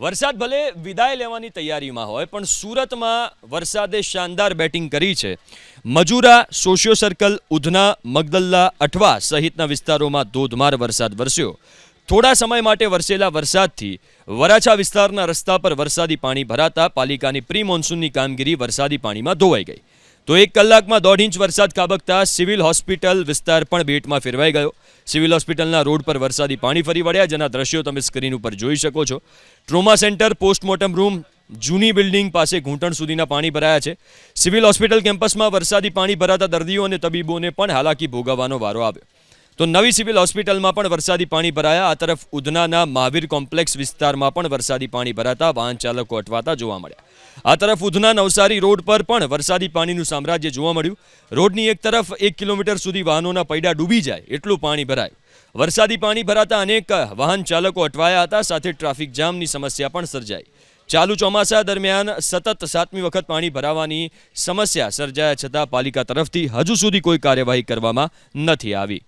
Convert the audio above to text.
વરસાદ ભલે વિદાય લેવાની તૈયારીમાં હોય, પણ સુરતમાં વરસાદે શાનદાર બેટિંગ કરી છે. મજુરા, સોશિયો સર્કલ, ઉધના, મગદલ્લા, અઠવા સહિતના વિસ્તારોમાં ધોધમાર વરસાદ વરસ્યો. થોડા સમય માટે વરસેલા વરસાદથી વરાછા વિસ્તારના રસ્તા પર વરસાદી પાણી ભરાતા પાલિકાની પ્રી મોન્સૂનની કામગીરી વરસાદી પાણીમાં ધોવાઈ ગઈ. તો એક કલાકમાં દોઢ ઇંચ વરસાદ ખાબકતા સિવિલ હોસ્પિટલ વિસ્તાર પણ બેટમાં ફેરવાઈ ગયો. સિવિલ હોસ્પિટલના રોડ પર વરસાદી પાણી ફરી વળ્યા, જેના દ્રશ્યો તમે સ્ક્રીન ઉપર જોઈ શકો છો. ટ્રોમા સેન્ટર, પોસ્ટમોર્ટમ રૂમ, જૂની બિલ્ડિંગ પાસે ઘૂંટણ સુધીના પાણી ભરાયા છે. સિવિલ હોસ્પિટલ કેમ્પસમાં વરસાદી પાણી ભરાતા દર્દીઓ અને તબીબોને પણ હાલાકી ભોગવવાનો વારો આવ્યો. તો નવી સિવિલ હોસ્પિટલમાં પણ વરસાદી પાણી ભરાયા. આ તરફ ઉધનાના મહાવીર કોમ્પ્લેક્સ વિસ્તારમાં પણ વરસાદી પાણી ભરાતા વાહન ચાલકો અટવાતા જોવા મળ્યા. આ તરફ ઉધના નવસારી રોડ પર પણ વરસાદી પાણીનું સામ્રાજ્ય જોવા મળ્યું. રોડની એક તરફ એક કિલોમીટર સુધી વાહનોના પૈડા ડૂબી જાય એટલું પાણી ભરાયું. વરસાદી પાણી ભરાતા અનેક વાહન ચાલકો અટવાયા હતા, સાથે ટ્રાફિક જામની સમસ્યા પણ સર્જાઈ. ચાલુ ચોમાસા દરમિયાન સતત સાતમી વખત પાણી ભરાવાની સમસ્યા સર્જાયા છતાં પાલિકા તરફથી હજુ સુધી કોઈ કાર્યવાહી કરવામાં નથી આવી.